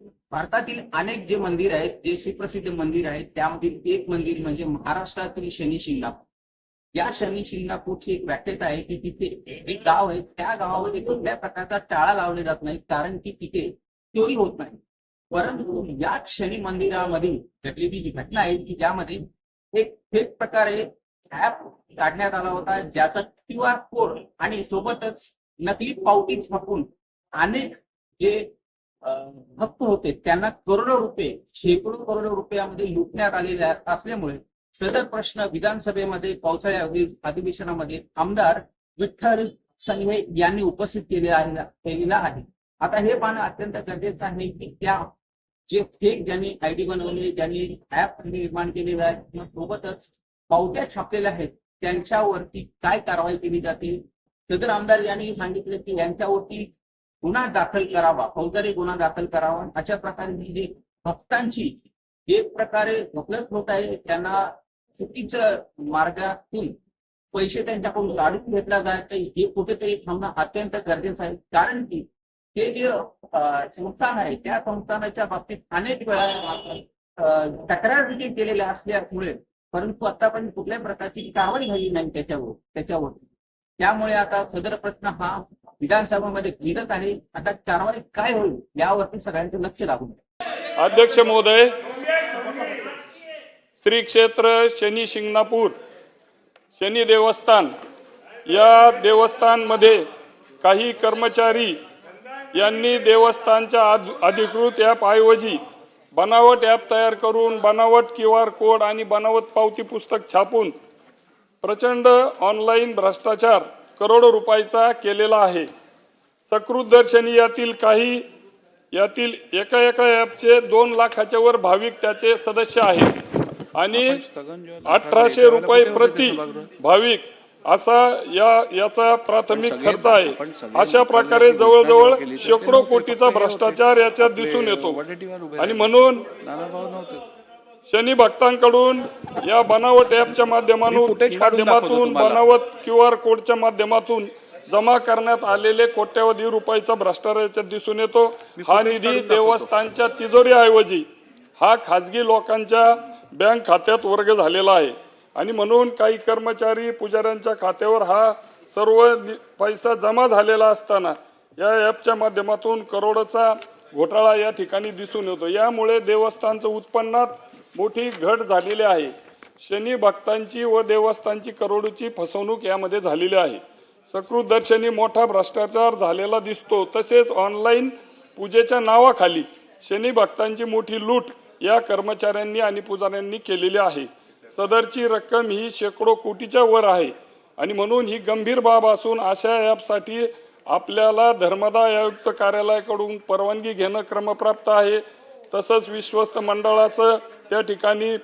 भारतातील अनेक जे मंदिर आहेत जे सुप्रसिद्ध मंदिर आहेत त्यामधील एक मंदिर म्हणजे महाराष्ट्रातील शनी शिंगणापूर या शनी शिंगणापूरची एक व्याख्यात आहे की तिथे एक गाव आहे. त्या गावामध्ये कुठल्या प्रकारचा टाळा लावले जात नाही कारण की तिथे चोरी होत नाही. परंतु याच शनी मंदिरामध्ये घडलेली जी घटना आहे की ज्यामध्ये एक एक प्रकारे ऍप काढण्यात आला होता ज्याचा क्यू आर कोड आणि सोबतच नकली पावती छापून अनेक जे भक्त होते. त्यांना करोडो रुपये शेकडो करोडो रुपयामध्ये लुटण्यात आलेले असल्यामुळे सदर प्रश्न विधानसभेमध्ये पावसाळ्या अधिवेशनामध्ये आमदार विठ्ठल संघे यांनी उपस्थित केलेला आहे केलेला आहे. आता हे पाहणं अत्यंत गरजेचं आहे की त्या जे फेक ज्यांनी आयडी बनवले ज्यांनी ऍप निर्माण केलेलं आहे किंवा सोबतच पावत्या छापलेल्या आहेत त्यांच्यावरती काय कारवाई केली जाते? सदर आमदार यांनी सांगितले की यांच्यावरती गुन्हा दाखल करावा फौजदारी गुन्हा दाखल करावा. अशा प्रकारे ही जी भक्तांची एक प्रकारे भकलत होत आहे त्यांना चुकीचं मार्गातून पैसे त्यांच्याकडून काढून घेतला जात हे कुठेतरी थांबणं अत्यंत गरजेचं आहे. कारण की हे जे संस्थान आहे त्या संस्थानाच्या बाबतीत अनेक वेळा तक्रार देखील केलेल्या असल्यामुळे परंतु आतापर्यंत कुठल्याही प्रकारची कारवाई झाली नाही त्याच्यावर त्याच्यावर त्यामुळे आता सदर प्रश्न हा विधानसभामध्ये गेलत आहे. आता कारवाई काय होईल यावरती सगळ्यांचं लक्ष लागून अध्यक्ष महोदय श्री क्षेत्र शनी शिंगणापूर शनी देवस्थान या देवस्थानमध्ये काही कर्मचारी यांनी देवस्थानच्या अधिकृत ॲप ऐवजी बनावट ॲप तयार करून बनावट क्यू आर कोड आणि बनावट पावती पुस्तक छापून प्रचंड ऑनलाईन भ्रष्टाचार करोडो रुपयाचा केलेला आहे. सकृत दर्शनी यातील काही यातील एका एका ॲपचे दोन लाखाच्या वर भाविक त्याचे सदस्य आहेत. आणि अठराशे रुपये प्रति भाविक असा या याचा प्राथमिक खर्च आहे. अशा प्रकारे जवळजवळ शेकडो कोटीचा भ्रष्टाचार याच्यात दिसून येतो. आणि म्हणून शनी भक्तांकडून या बनावट ॲपच्या माध्यमातून माध्यमातून बनावट क्यू आर कोडच्या माध्यमातून जमा करण्यात आलेले कोट्यवधी रुपयाचा भ्रष्टाचार दिसून येतो. हा निधी देवस्थानच्या तिजोरीऐवजी हा खाजगी लोकांच्या बँक खात्यात वर्ग झालेला आहे. आणि म्हणून काही कर्मचारी पुजाऱ्यांच्या खात्यावर हा सर्व पैसा जमा झालेला असताना या ॲपच्या माध्यमातून करोडोचा घोटाळा या ठिकाणी दिसून येतो. यामुळे देवस्थानचं उत्पन्नात मोठी घट झालेली आहे. शनी भक्तांची व देवस्थानची करोडोची फसवणूक यामध्ये झालेली आहे. सकृत दर्शनी मोठा भ्रष्टाचार झालेला दिसतो. तसेच ऑनलाईन पूजेच्या नावाखाली शनी भक्तांची मोठी लूट या कर्मचाऱ्यांनी आणि पुजाऱ्यांनी केलेली आहे. सदरची रक्कम ही शेकडो कोटीच्या वर आहे आणि म्हणून ही गंभीर बाब असून अशा ॲपसाठी आपल्याला धर्मदाय आयुक्त कार्यालयाकडून परवानगी घेणं क्रमप्राप्त आहे. तसंच विश्वस्त मंडळाचं त्या ठिकाणी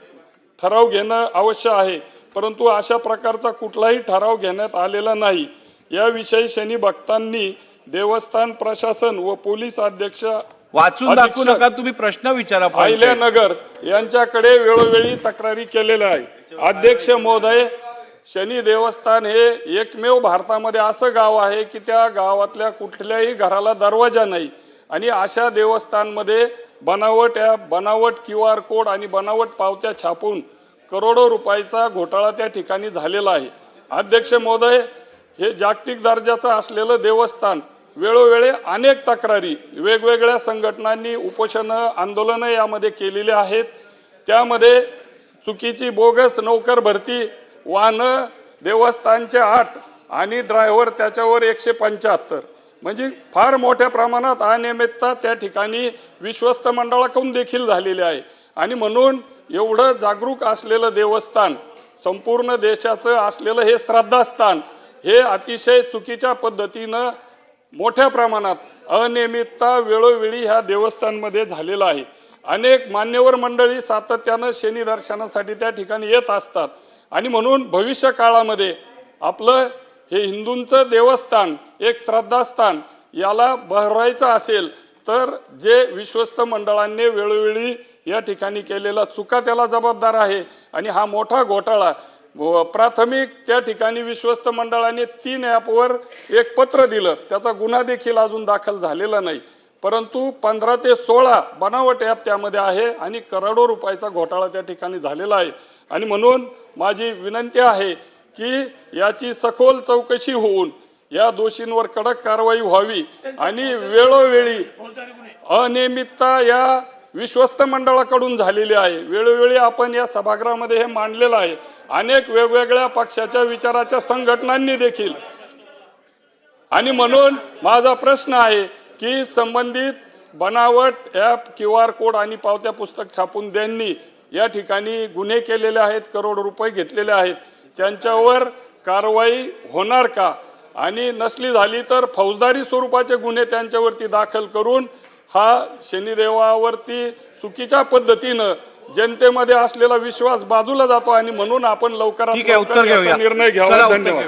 ठराव घेणं आवश्यक आहे परंतु अशा प्रकारचा कुठलाही ठराव घेण्यात आलेला नाही. याविषयी शनी भक्तांनी देवस्थान प्रशासन व पोलीस अध्यक्ष वाचून दाखवू नका तुम्ही प्रश्न विचारा point. अहिल्यानगर यांच्याकडे वेळोवेळी तक्रारी केलेल्या आहे अध्यक्ष महोदय शनी देवस्थान हे एकमेव भारतामध्ये असं गाव आहे की त्या गावातल्या कुठल्याही घराला दरवाजा नाही. आणि अशा देवस्थानमध्ये बनावट ॲप बनावट क्यू आर कोड आणि बनावट पावत्या छापून करोडो रुपयाचा घोटाळा त्या ठिकाणी झालेला आहे. अध्यक्ष महोदय हे जागतिक दर्जाचं असलेलं देवस्थान वेळोवेळी अनेक तक्रारी वेगवेगळ्या संघटनांनी उपोषणं आंदोलनं यामध्ये केलेली आहेत. त्यामध्ये चुकीची बोगस नोकर भरती वाहनं देवस्थानचे आठ आणि ड्रायव्हर त्याच्यावर एकशे पंच्याहत्तर. म्हणजे फार मोठ्या प्रमाणात अनियमितता त्या ठिकाणी विश्वस्त मंडळाकडून देखील झालेली आहे. आणि म्हणून एवढं जागरूक असलेलं देवस्थान संपूर्ण देशाचं असलेलं हे श्रद्धास्थान हे अतिशय चुकीच्या पद्धतीनं मोठ्या प्रमाणात अनियमितता वेळोवेळी ह्या देवस्थानमध्ये झालेलं आहे. अनेक मान्यवर मंडळी सातत्यानं शनी दर्शनासाठी त्या ठिकाणी येत असतात. आणि म्हणून भविष्य काळामध्ये आपलं हे हिंदूंचं देवस्थान एक श्रद्धास्थान याला बहरायचं असेल तर जे विश्वस्त मंडळांनी वेळोवेळी या ठिकाणी केलेला चुका त्याला जबाबदार आहे. आणि हा मोठा घोटाळा प्राथमिक त्या ठिकाणी विश्वस्त मंडळाने तीन ॲपवर एक पत्र दिलं. त्याचा गुन्हा देखील अजून दाखल झालेला नाही. परंतु पंधरा ते सोळा बनावट ॲप त्यामध्ये आहे आणि करोडो रुपयाचा घोटाळा त्या ठिकाणी झालेला आहे. आणि म्हणून माझी विनंती आहे की याची सखोल चौकशी होऊन या दोषींवर कडक कारवाई व्हावी आणि वेळोवेळी अनियमितता या विश्वस्त मंडळाकडून झालेली आहे. वेळोवेळी आपण या सभागृहामध्ये हे मांडलेलं आहे. अनेक वेगवेगळ्या पक्षाच्या विचाराच्या संघटनांनी देखील. आणि म्हणून माझा प्रश्न आहे की संबंधित बनावट ॲप क्यू आर कोड आणि पावत्या पुस्तक छापून त्यांनी या ठिकाणी गुन्हे केलेले आहेत करोड रुपये घेतलेले आहेत. त्यांच्यावर कारवाई होणार का? आणि नसली झाली तर फौजदारी स्वरूपाचे गुन्हे त्यांच्यावरती दाखल करून हा शनिदेवावरती चुकीच्या पद्धतीनं जनतेमध्ये असलेला विश्वास बाजूला जातो आणि म्हणून आपण लवकरात लवकर निर्णय घ्यावा. धन्यवाद.